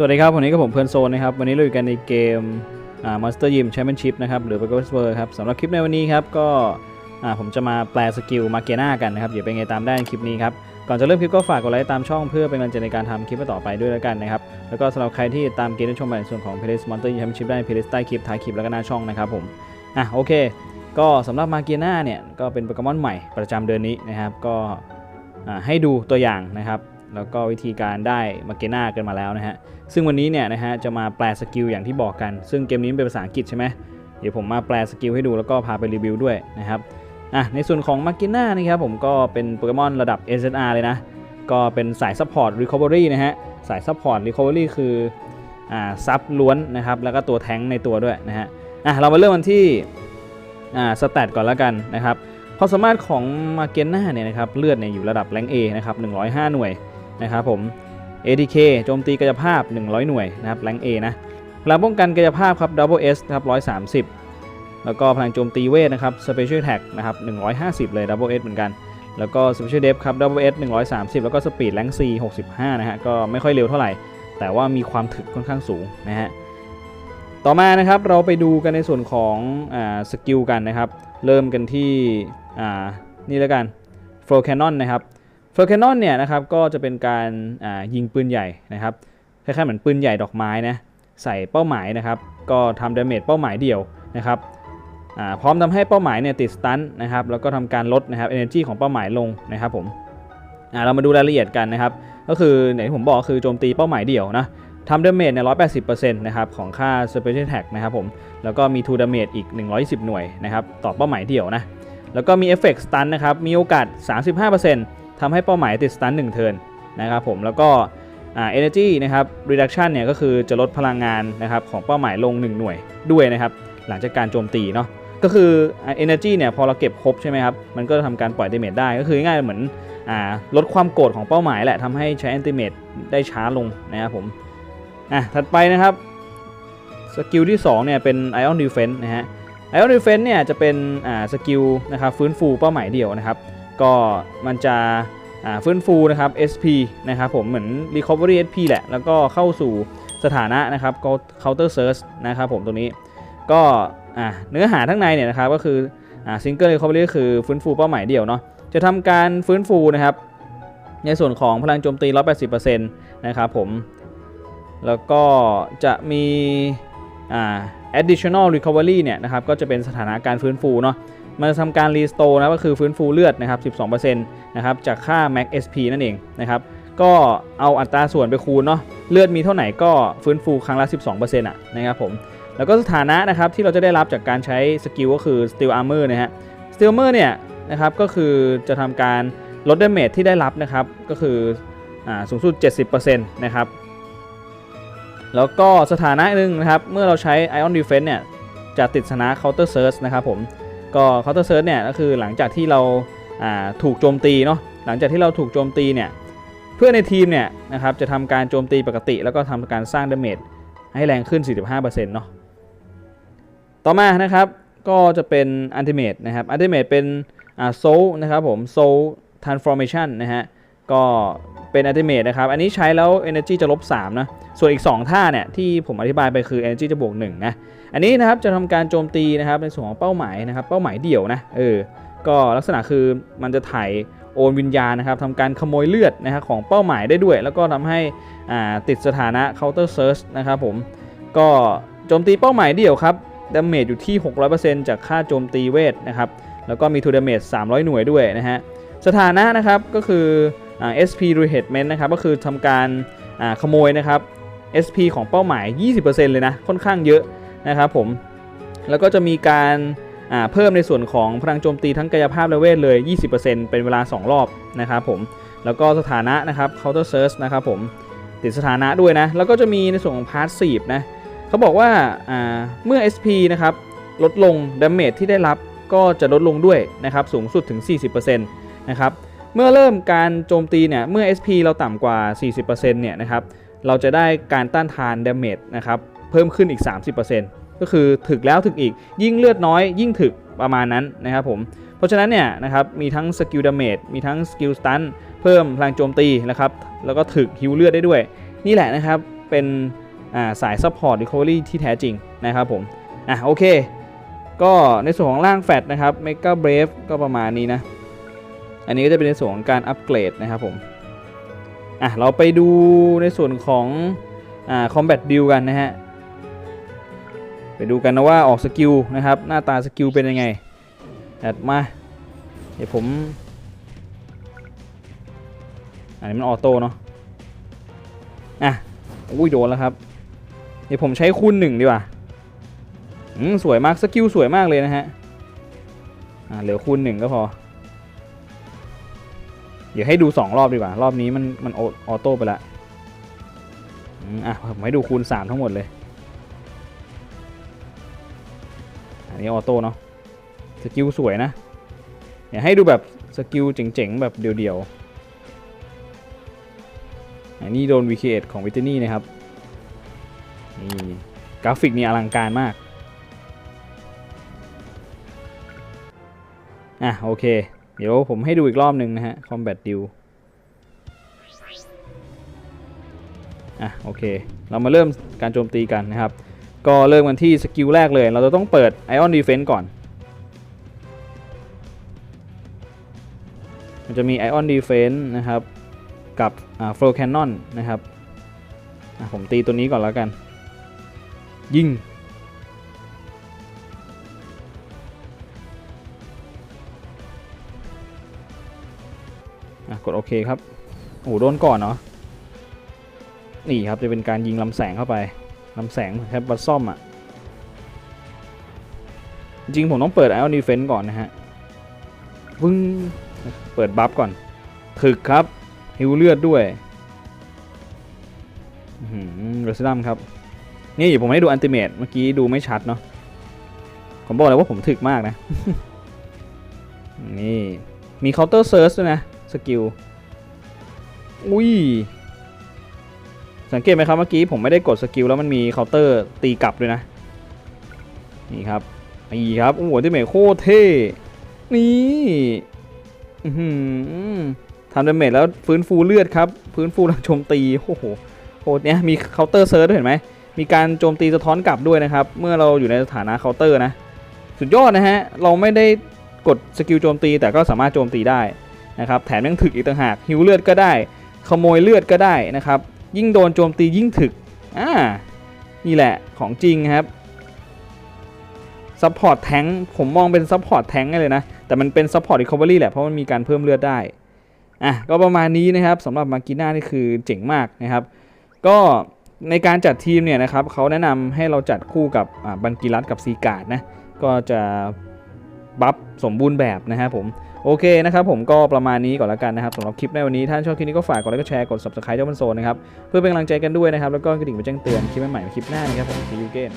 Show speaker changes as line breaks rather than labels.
สวัสดีครับ วันนี้ก็ผมเพื่อนโซนนะครับ วันนี้เราอยู่กันในเกมอ่า Monster Gym Championship นะครับ หรือ p o k e m o n w o r ครับสำหรับคลิปในวันนี้ครับ ก็อ่าผมจะมาแปลสกิลมาเกน่ากันนะครับ เดี๋ยวเป็นไงตามได้ในคลิปนี้ครับ ก่อนจะเริ่มคลิปก็ฝากกดไลค์ตามช่องเพื่อเป็นกำลังใจในการทำคลิปต่อไปด้วยแล้วกันนะครับ แล้วก็สำหรับใครที่ตามเกมในช่องใหม่ส่วนของ Playlist Monster Gym Championship ได้ Playlist ใต้คลิปท้ายคลิปแล้วก็หน้าช่องนะครับผมอะโอเค ก็สำหรับมาเกน่าเนี่ยก็เป็นโปเกมอนใหม่ประจำเดือนนี้นะครับก็ให้ดูตัวอย่างนะครับ แล้วก็วิธีการได้มาเกน่ากันมาแล้วนะฮะ ซึ่งวันนี้เนี่ยนะฮะจะมาแปลสกิลอย่างที่บอกกัน ซึ่งเกมนี้เป็นภาษาอังกฤษใช่ไหมเดี๋ยวผมมาแปลสกิลให้ดูแล้วก็พาไปรีวิวด้วยนะครับอะในส่วนของมา r กน่านี่ครับผมก็เป็นโปเกมอนระดับ SNR เลยนะ ก็เป็นสายซัพพอร์ต Recovery นะฮะ สายซัพพอร์ต Recovery คืออ่าซับล้วนนะครับ แล้วก็ตัวแท้งในตัวด้วยนะฮะ อะเรามาเริ่มกันที่อ่าสแตทก่อนแล้วกันนะครับความสามารถของมา r กน่าเนี่ยนะครับเลือดเนี่ยอยู่ระดับแรง A นะครับ105 หน่วย นะครับผม ATK โจมตีกายภาพ 100 หน่วยนะครับแรง A นะพลังป้องกันกายภาพครับ Double S นะครับ 130 แล้วก็พลังโจมตีเวทนะครับ Special Attack นะครับ 150 เลย Double S เหมือนกัน แล้วก็ Special Depth ครับ Double S 130 แล้วก็ Speed แรง C 65 นะฮะ ก็ไม่ค่อยเร็วเท่าไหร่ แต่ว่ามีความถึกค่อนข้างสูงนะฮะ ต่อมานะครับเราไปดูกันในส่วนของสกิลกันนะครับ เริ่มกันที่อ่านี่แล้วกัน Flow Cannon นะครับ ฟอร์แคนนอนเนี่ยนะครับก็จะเป็นการยิงปืนใหญ่นะครับคล้ายๆเหมือนปืนใหญ่ดอกไม้นะใส่เป้าหมายนะครับก็ทำดาเมจเป้าหมายเดียวนะครับพร้อมทำให้เป้าหมายเนี่ยติดสตันนะครับแล้วก็ทำการลดนะครับ energy ของเป้าหมายลงนะครับผมเรามาดูรายละเอียดกันนะครับก็คือไหนที่ผมบอกคือโจมตีเป้าหมายเดียวนะทำดาเมจเนี่ย180%นะครับของค่า special attack นะครับผมแล้วก็มี2 damage อีก110หน่วยนะครับต่อเป้าหมายเดียวนะแล้วก็มีเอฟเฟกต์สตันนะครับมีโอกาส 35% ทำให้เป้าหมายติดสตัน1เทิร์นนะครับผมแล้วก็อ่า energy นะครับ reduction เนี่ยก็คือจะลดพลังงานนะครับของเป้าหมายลง 1 หน่วยด้วยนะครับหลังจากการโจมตีเนาะก็คืออ่า energy เนี่ยพอเราเก็บครบใช่ไหมครับ มันก็จะทำการปล่อย damage ได้ก็คือง่ายเหมือนอลดความโกรธของเป้าหมายแหละทำให้ใช้ anti-mate ได้ช้าลงนะครับผมอะถัดไปนะครับสกิลที่2เนี่ยเป็น ion defense นะฮะ ion defense เนี่ยจะเป็นอ่าสกิลนะครับฟื้นฟูเป้าหมายเดียวนะครับ ก็มันจะฟื้นฟูนะครับ SP นะครับผมเหมือน recovery SP แหละ แล้วก็เข้าสู่สถานะนะครับ counter search นะครับผมตรงนี้ก็เนื้อหาทั้งในเนี่ยนะครับก็คือ single recovery ก็คือฟื้นฟูเป้าหมายเดียวเนาะจะทำการฟื้นฟูนะครับ ในส่วนของพลังโจมตี 180%นะครับผม แล้วก็จะมี additional recovery เนี่ยนะครับก็จะเป็นสถานะการฟื้นฟูเนาะ มันจะทำการรีสโตนะก็คือฟื้นฟูเลือดนะครับ 12%นะครับจากค่า max SP นั่นเองนะครับก็เอาอัตราส่วนไปคูณเนาะเลือดมีเท่าไหร่ก็ฟื้นฟูครั้งละ 12%อะนะครับผมแล้วก็สถานะนะครับที่เราจะได้รับจากการใช้สกิลก็คือ steel armor นะฮะ steel armor เนี่ยนะครับก็คือจะทำการลดดาเมจที่ได้รับนะครับก็คืออสูงสุด 70%นะครับแล้วก็สถานะหนึ่งนะครับเมื่อเราใช้ ion defense เนี่ยจะติดสถานะ counter surge นะครับผม ก็ counter search เนี่ยก็คือหลังจากที่เราถูกโจมตีเนาะหลังจากที่เราถูกโจมตีเนี่ยเพื่อนในทีมเนี่ยนะครับจะทำการโจมตีปกติ แล้วก็ทำการสร้างดาเมจให้แรงขึ้น 45%เนาะต่อมานะครับก็จะเป็น ultimate นะครับ ultimate เป็นอ่า soul นะครับผม soul transformation นะฮะก็ เป็น ultimate นะครับ อันนี้ใช้แล้ว energy จะลบ3นะ ส่วนอีก 2 ท่าเนี่ยที่ผมอธิบายไปคือ energy จะบวก1นะ อันนี้นะครับจะทำการโจมตีนะครับในส่วนของเป้าหมายนะครับ เป้าหมายเดี่ยวนะ เออ ก็ลักษณะคือมันจะถ่ายโอนวิญญาณนะครับทำการขโมยเลือดนะครับของเป้าหมายได้ด้วย แล้วก็ทำให้อ่าติดสถานะ counter search นะครับผม ก็โจมตีเป้าหมายเดี่ยวครับดาเมจอยู่ที่ 600%จากค่าโจมตีเวทนะครับ แล้วก็มี to damage 300 หน่วยด้วยนะฮะ สถานะนะครับก็คือ SP rehabilitation นะครับก็คือทำการขโมยนะครับ SP ของเป้าหมาย 20%เลยนะ ค่อนข้างเยอะนะครับผม แล้วก็จะมีการเพิ่มในส่วนของพลังโจมตีทั้งกายภาพและเวทเลย 20%เป็นเวลา 2 รอบนะครับผม แล้วก็สถานะนะครับ counter search นะครับผม ติดสถานะด้วยนะ แล้วก็จะมีในส่วนของ passive นะเขาบอกว่าเมื่อ SP นะครับลดลง damage ที่ได้รับก็จะลดลงด้วยนะครับสูงสุดถึง 40%นะครับ เมื่อเริ่มการโจมตีเนี่ย เมื่อ SP เราต่ำกว่า 40%เนี่ยนะครับ เราจะได้การต้านทาน damage นะครับ เพิ่มขึ้นอีก 30%ก็คือถึกแล้วถึกอีก ยิ่งเลือดน้อยยิ่งถึกประมาณนั้นนะครับผม เพราะฉะนั้นเนี่ยนะครับ มีทั้งสกิลดาเมจ มีทั้งสกิลสตันเพิ่มพลังโจมตีนะครับ แล้วก็ถึกฮิวเลือดได้ด้วย นี่แหละนะครับ เป็นอ่าสาย Support Recovery ที่แท้จริงนะครับผม อะโอเค ก็ในส่วนของร่างแฟตนะครับ Mega Brave ก็ประมาณนี้นะ อันนี้ก็จะเป็นในส่วนของการอัปเกรดนะครับผมอะเราไปดูในส่วนของอ่า Combat Build กันนะฮะไปดูกันนะว่าออกสกิลนะครับหน้าตาสกิลเป็นยังไงแอดมาเดี๋ยวผม อันนี้มันออโต้เนาะอะอุ้ยโดนแล้วครับ เดี๋ยวผมใช้คูณหนึ่งดีกว่าอืมสวยมากสกิลสวยมากเลยนะฮะอ่าเหลือคูณหนึ่งก็พอ ดี๋ยวให้ดู 2 รอบดีกว่า รอบนี้มันมันออโต้ไปละอะผมให้ดูคูณ 3 ทั้งหมดเลย อันนี้ออโต้เนาะสกิลสวยนะเดี๋ยวให้ดูแบบสกิลเจ๋งๆ แบบเดียวๆ อันนี้โดน VK8 ของวิตนี่นะครับนี่กราฟิกนี่อลังการมาก อะโอเค เดี๋ยวผมให้ดูอีกรอบหนึ่งนะฮะ Combat Deal อะโอเค เรามาเริ่มการโจมตีกันนะครับ ก็เริ่มกันที่สกิลแรกเลย เราจะต้องเปิด Ion Defense ก่อน มันจะมี Ion Defense นะครับ กับอ่า Flow Cannon นะครับ ผมตีตัวนี้ก่อนแล้วกัน ยิง กดโอเคครับโอ้โหโดนก่อนเนาะนี่ครับจะเป็นการยิงลำแสงเข้าไปลำแสงแทบบัตซ่อมอะ จริงผมต้องเปิด Ion Defense ก่อนนะฮะวึ้งเปิดบัฟก่อน ถึกครับฮิวเลือดด้วยเรสดัมครับ นี่ผมให้ดูอันติเมตเมื่อกี้ดูไม่ชัดเนาะผมบอกเลยว่าผมถึกมากนะ นี่ มีเคาน์เตอร์เซิร์ชด้วยนะ สกิล อุ้ย สังเกตไหมครับเมื่อกี้ผมไม่ได้กดสกิลแล้วมันมีเคาน์เตอร์ตีกลับด้วยนะ นี่ครับ นี่ครับ โอ้โหที่เมทโคตรเท่ นี่อื้อหือทำดาเมจแล้วฟื้นฟูเลือดครับ ฟื้นฟูแรงโจมตี โอ้โหโหดเนี้ยมีเคาน์เตอร์เซิร์ชด้วยเห็นไหม มีการโจมตีสะท้อนกลับด้วยนะครับ เมื่อเราอยู่ในสถานะเคาน์เตอร์นะ สุดยอดนะฮะ เราไม่ได้กดสกิลโจมตีแต่ก็สามารถโจมตีได้ นะครับแถมยังถึกอีกต่างหากฮิวเลือดก็ได้ ขโมยเลือดก็ได้นะครับ ยิ่งโดนโจมตียิ่งถึกอ่านี่แหละของจริงครับซัพพอร์ตแทงผมมองเป็นซัพพอร์ตแทงเลยนะ แต่มันเป็นซัพพอร์ตรีคอเวอรี่แหละ เพราะมันมีการเพิ่มเลือดได้ อะ ก็ประมาณนี้นะครับสำหรับมากิน่านี่คือเจ๋งมากนะครับ ก็ในการจัดทีมเนี่ยนะครับเขาแนะนำให้เราจัดคู่กับบันกิรัตกับซีการ์ดนะ ก็จะ บัฟสมบูรณ์แบบนะครับผมโอเคนะครับผมก็ประมาณนี้ก่อนแล้วกันนะครับสำหรับคลิปในวันนี้ท่านชอบคลิปนี้ก็ฝากกดไลค์กดแชร์กด subscribe เจ้าบันโซนนะครับเพื่อเป็นกำลังใจกันด้วยนะครับแล้วก็กระดิ่งไปแจ้งเตือนคลิปใหม่ๆคลิปหน้านะครับผมซียูเกน